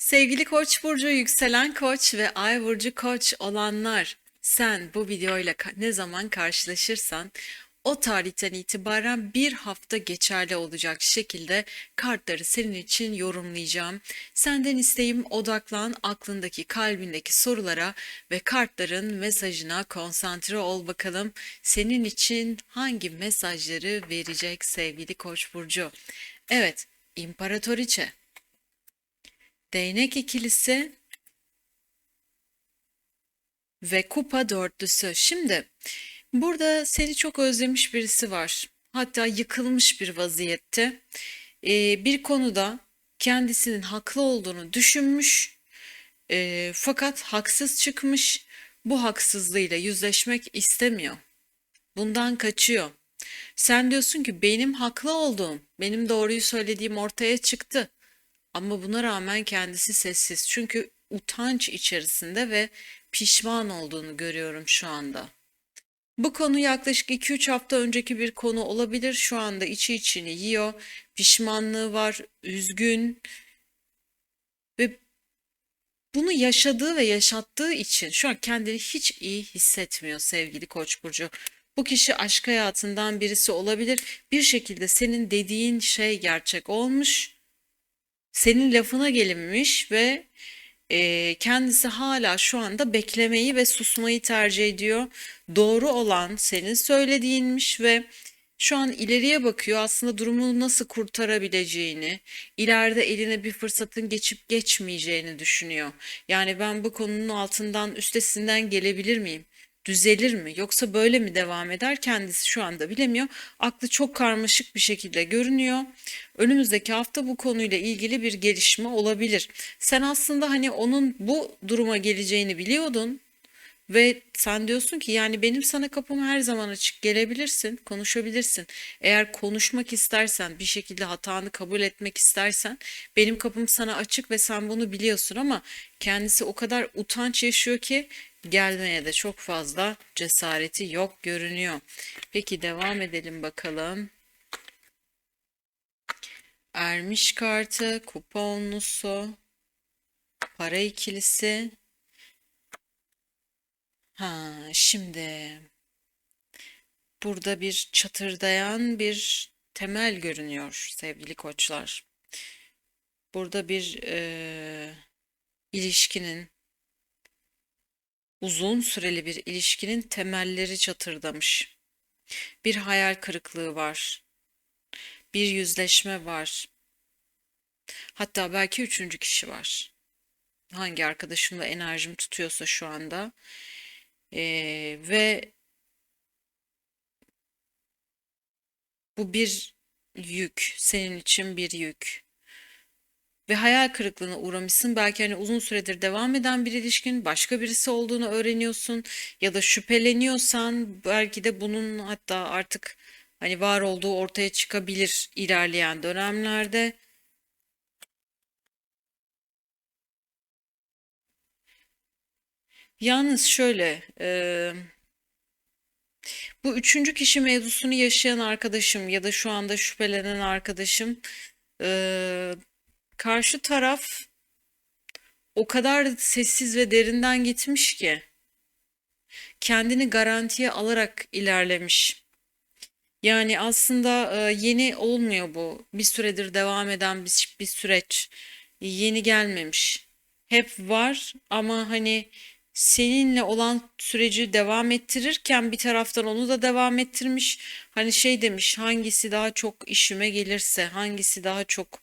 Sevgili Koç burcu, yükselen Koç ve Ay burcu Koç olanlar, sen bu videoyla ne zaman karşılaşırsan o tarihten itibaren bir hafta geçerli olacak şekilde kartları senin için yorumlayacağım. Senden isteğim odaklan aklındaki, kalbindeki sorulara ve kartların mesajına konsantre ol bakalım. Senin için hangi mesajları verecek sevgili Koç burcu? Evet, İmparatoriçe. Değnek ikilisi ve kupa dörtlüsü. Şimdi burada seni çok özlemiş birisi var. Hatta yıkılmış bir vaziyette. Ee, bir konuda kendisinin haklı olduğunu düşünmüş. Ee, fakat haksız çıkmış. Bu haksızlığıyla yüzleşmek istemiyor. Bundan kaçıyor. Sen diyorsun ki benim haklı olduğum, benim doğruyu söylediğim ortaya çıktı. Ama buna rağmen kendisi sessiz. Çünkü utanç içerisinde ve pişman olduğunu görüyorum şu anda. Bu konu yaklaşık 2-3 hafta önceki bir konu olabilir. Şu anda içi içini yiyor. Pişmanlığı var, üzgün ve bunu yaşadığı ve yaşattığı için şu an kendini hiç iyi hissetmiyor sevgili Koç burcu. Bu kişi aşk hayatından birisi olabilir. Bir şekilde senin dediğin şey gerçek olmuş senin lafına gelinmiş ve e, kendisi hala şu anda beklemeyi ve susmayı tercih ediyor. Doğru olan senin söylediğinmiş ve şu an ileriye bakıyor aslında durumu nasıl kurtarabileceğini, ileride eline bir fırsatın geçip geçmeyeceğini düşünüyor. Yani ben bu konunun altından, üstesinden gelebilir miyim? Düzelir mi? Yoksa böyle mi devam eder? Kendisi şu anda bilemiyor. Aklı çok karmaşık bir şekilde görünüyor. Önümüzdeki hafta bu konuyla ilgili bir gelişme olabilir. Sen aslında hani onun bu duruma geleceğini biliyordun. Ve sen diyorsun ki yani benim sana kapım her zaman açık gelebilirsin, konuşabilirsin. Eğer konuşmak istersen, bir şekilde hatanı kabul etmek istersen benim kapım sana açık ve sen bunu biliyorsun ama kendisi o kadar utanç yaşıyor ki gelmeye de çok fazla cesareti yok görünüyor. Peki devam edelim bakalım. Ermiş kartı, kupa onlusu, para ikilisi. Ha, şimdi burada bir çatırdayan bir temel görünüyor sevgili koçlar. Burada bir eee, ilişkinin, uzun süreli bir ilişkinin temelleri çatırdamış. Bir hayal kırıklığı var, bir yüzleşme var. Hatta belki üçüncü kişi var. Hangi arkadaşımla enerjim tutuyorsa şu anda. Eee, ve bu bir yük, senin için bir yük. Ve hayal kırıklığına uğramışsın. Belki hani uzun süredir devam eden bir ilişkin, başka birisi olduğunu öğreniyorsun ya da şüpheleniyorsan belki de bunun hatta artık hani var olduğu ortaya çıkabilir ilerleyen dönemlerde. Yalnız şöyle, eee, bu üçüncü kişi mevzusunu yaşayan arkadaşım ya da şu anda şüphelenen arkadaşım, eee, karşı taraf o kadar sessiz ve derinden gitmiş ki kendini garantiye alarak ilerlemiş. Yani aslında e, yeni olmuyor bu. Bir süredir devam eden bir, bir süreç. Yeni gelmemiş. Hep var ama hani seninle olan süreci devam ettirirken bir taraftan onu da devam ettirmiş. Hani şey demiş hangisi daha çok işime gelirse, hangisi daha çok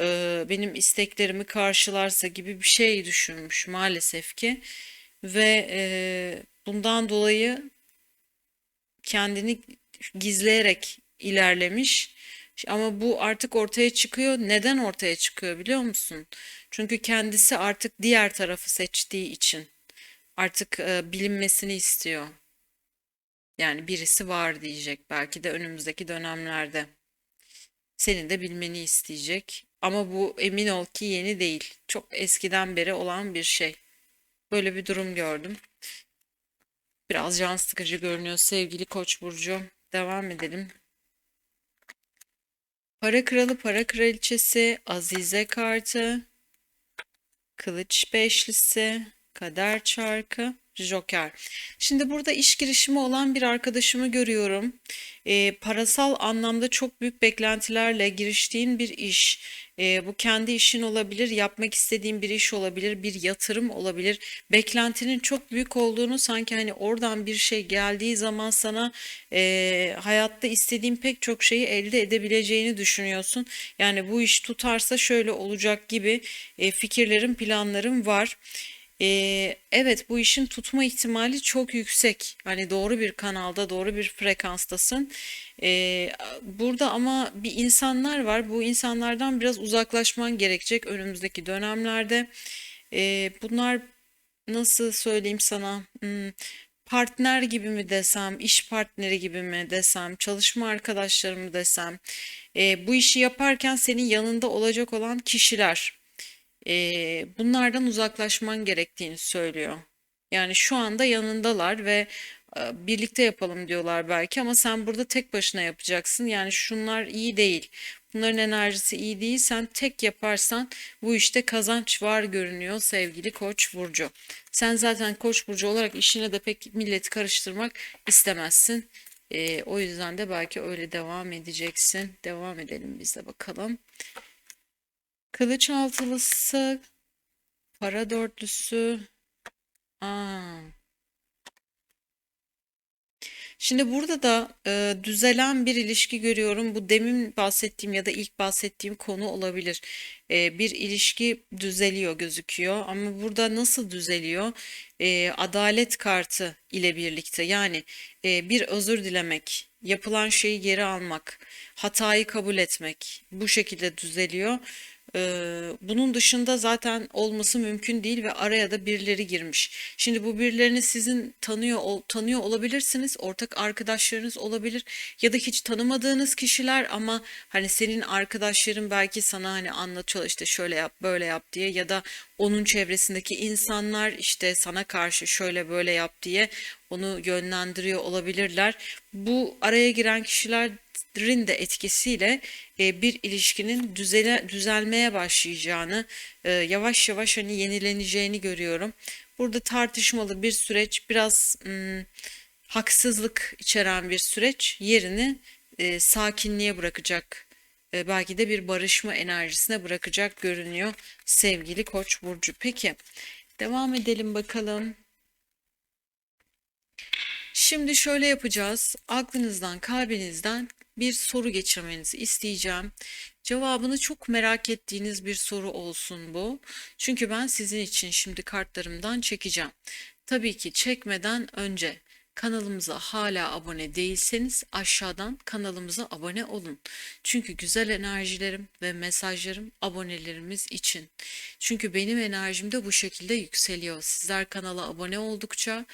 e, benim isteklerimi karşılarsa gibi bir şey düşünmüş maalesef ki. Ve e, bundan dolayı kendini gizleyerek ilerlemiş. Ama bu artık ortaya çıkıyor. Neden ortaya çıkıyor biliyor musun? Çünkü kendisi artık diğer tarafı seçtiği için artık e, bilinmesini istiyor. Yani birisi var diyecek belki de önümüzdeki dönemlerde. Senin de bilmeni isteyecek. Ama bu emin ol ki yeni değil. Çok eskiden beri olan bir şey. Böyle bir durum gördüm. Biraz can sıkıcı görünüyor sevgili Koç burcu. Devam edelim. Para kralı, para kraliçesi, Azize kartı. Kılıç beşlisi, kader çarkı, joker. Şimdi burada iş girişimi olan bir arkadaşımı görüyorum. Ee, parasal anlamda çok büyük beklentilerle giriştiğin bir iş. Ee, bu kendi işin olabilir, yapmak istediğin bir iş olabilir, bir yatırım olabilir. Beklentinin çok büyük olduğunu sanki hani oradan bir şey geldiği zaman sana e, hayatta istediğin pek çok şeyi elde edebileceğini düşünüyorsun. Yani bu iş tutarsa şöyle olacak gibi e, fikirlerim, planlarım var. Ee, evet bu işin tutma ihtimali çok yüksek. Hani doğru bir kanalda, doğru bir frekanstasın. Ee, burada ama bir insanlar var. Bu insanlardan biraz uzaklaşman gerekecek önümüzdeki dönemlerde. Ee, bunlar nasıl söyleyeyim sana? Hmm, partner gibi mi desem, iş partneri gibi mi desem, çalışma arkadaşlarım mı desem. Ee, bu işi yaparken senin yanında olacak olan kişiler. Ee, bunlardan uzaklaşman gerektiğini söylüyor. Yani şu anda yanındalar ve e, birlikte yapalım diyorlar belki ama sen burada tek başına yapacaksın. Yani şunlar iyi değil. Bunların enerjisi iyi değil. Sen tek yaparsan bu işte kazanç var görünüyor sevgili Koç burcu. Sen zaten Koç burcu olarak işine de pek milleti karıştırmak istemezsin. Ee, o yüzden de belki öyle devam edeceksin. Devam edelim biz de bakalım. Kılıç altılısı, para dörtlüsü. Aa. Şimdi burada da e, düzelen bir ilişki görüyorum. Bu demin bahsettiğim ya da ilk bahsettiğim konu olabilir. E, bir ilişki düzeliyor gözüküyor ama burada nasıl düzeliyor? E, adalet kartı ile birlikte yani e, bir özür dilemek, yapılan şeyi geri almak, hatayı kabul etmek bu şekilde düzeliyor. Ee, bunun dışında zaten olması mümkün değil ve araya da birileri girmiş. Şimdi bu birilerini sizin tanıyor tanıyor olabilirsiniz, ortak arkadaşlarınız olabilir ya da hiç tanımadığınız kişiler ama hani senin arkadaşların belki sana hani anlatıyor işte şöyle yap, böyle yap diye ya da onun çevresindeki insanlar işte sana karşı şöyle böyle yap diye onu yönlendiriyor olabilirler. Bu araya giren kişilerin de etkisiyle e, bir ilişkinin düzele, düzelmeye başlayacağını, e, yavaş yavaş hani yenileneceğini görüyorum. Burada tartışmalı bir süreç, biraz ım, haksızlık içeren bir süreç yerini e, sakinliğe bırakacak. E, belki de bir barışma enerjisine bırakacak görünüyor sevgili Koç burcu. Peki, devam edelim bakalım. Şimdi şöyle yapacağız. Aklınızdan, kalbinizden bir soru geçirmenizi isteyeceğim. Cevabını çok merak ettiğiniz bir soru olsun bu. Çünkü ben sizin için şimdi kartlarımdan çekeceğim. Tabii ki çekmeden önce kanalımıza hala abone değilseniz aşağıdan kanalımıza abone olun. Çünkü güzel enerjilerim ve mesajlarım abonelerimiz için. Çünkü benim enerjim de bu şekilde yükseliyor. Sizler kanala abone oldukça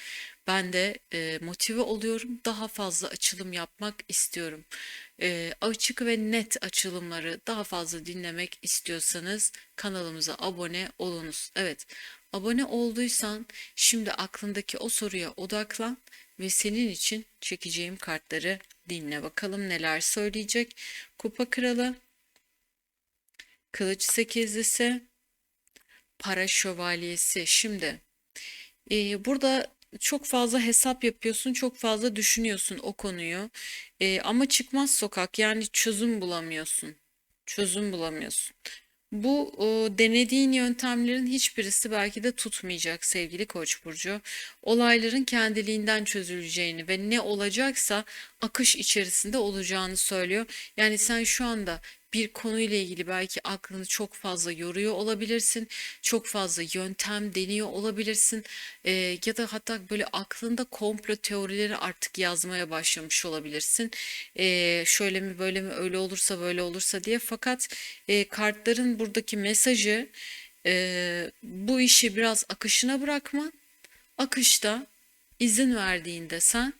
ben de e, motive oluyorum. Daha fazla açılım yapmak istiyorum. E, açık ve net açılımları daha fazla dinlemek istiyorsanız kanalımıza abone olunuz. Evet, abone olduysan şimdi aklındaki o soruya odaklan ve senin için çekeceğim kartları dinle. Bakalım neler söyleyecek. Kupa Kralı, Kılıç Sekizlisi, Para Şövalyesi. Şimdi e, burada çok fazla hesap yapıyorsun, çok fazla düşünüyorsun o konuyu. Ee, ama çıkmaz sokak yani çözüm bulamıyorsun. Çözüm bulamıyorsun. Bu o, denediğin yöntemlerin hiçbirisi belki de tutmayacak sevgili Koç burcu. Olayların kendiliğinden çözüleceğini ve ne olacaksa akış içerisinde olacağını söylüyor. Yani sen şu anda bir konuyla ilgili belki aklını çok fazla yoruyor olabilirsin. Çok fazla yöntem deniyor olabilirsin. Ee, ya da hatta böyle aklında komplo teorileri artık yazmaya başlamış olabilirsin. Ee, şöyle mi böyle mi öyle olursa böyle olursa diye. Fakat e, kartların buradaki mesajı e, bu işi biraz akışına bırakman. Akışta izin verdiğinde sen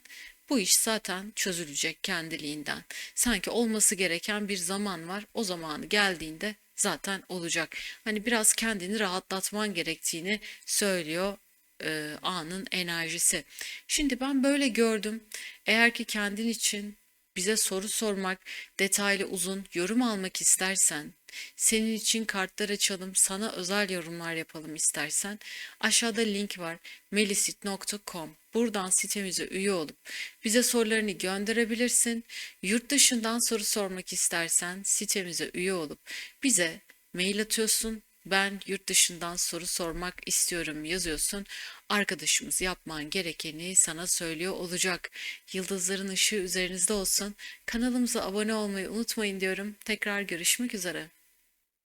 bu iş zaten çözülecek kendiliğinden. Sanki olması gereken bir zaman var. O zamanı geldiğinde zaten olacak. Hani biraz kendini rahatlatman gerektiğini söylüyor e, anın enerjisi. Şimdi ben böyle gördüm. Eğer ki kendin için bize soru sormak, detaylı uzun yorum almak istersen, senin için kartlar açalım, sana özel yorumlar yapalım istersen, aşağıda link var melisit.com. Buradan sitemize üye olup bize sorularını gönderebilirsin. Yurt dışından soru sormak istersen sitemize üye olup bize mail atıyorsun. Ben yurt dışından soru sormak istiyorum yazıyorsun. Arkadaşımız yapman gerekeni sana söylüyor olacak. Yıldızların ışığı üzerinizde olsun. Kanalımıza abone olmayı unutmayın diyorum. Tekrar görüşmek üzere.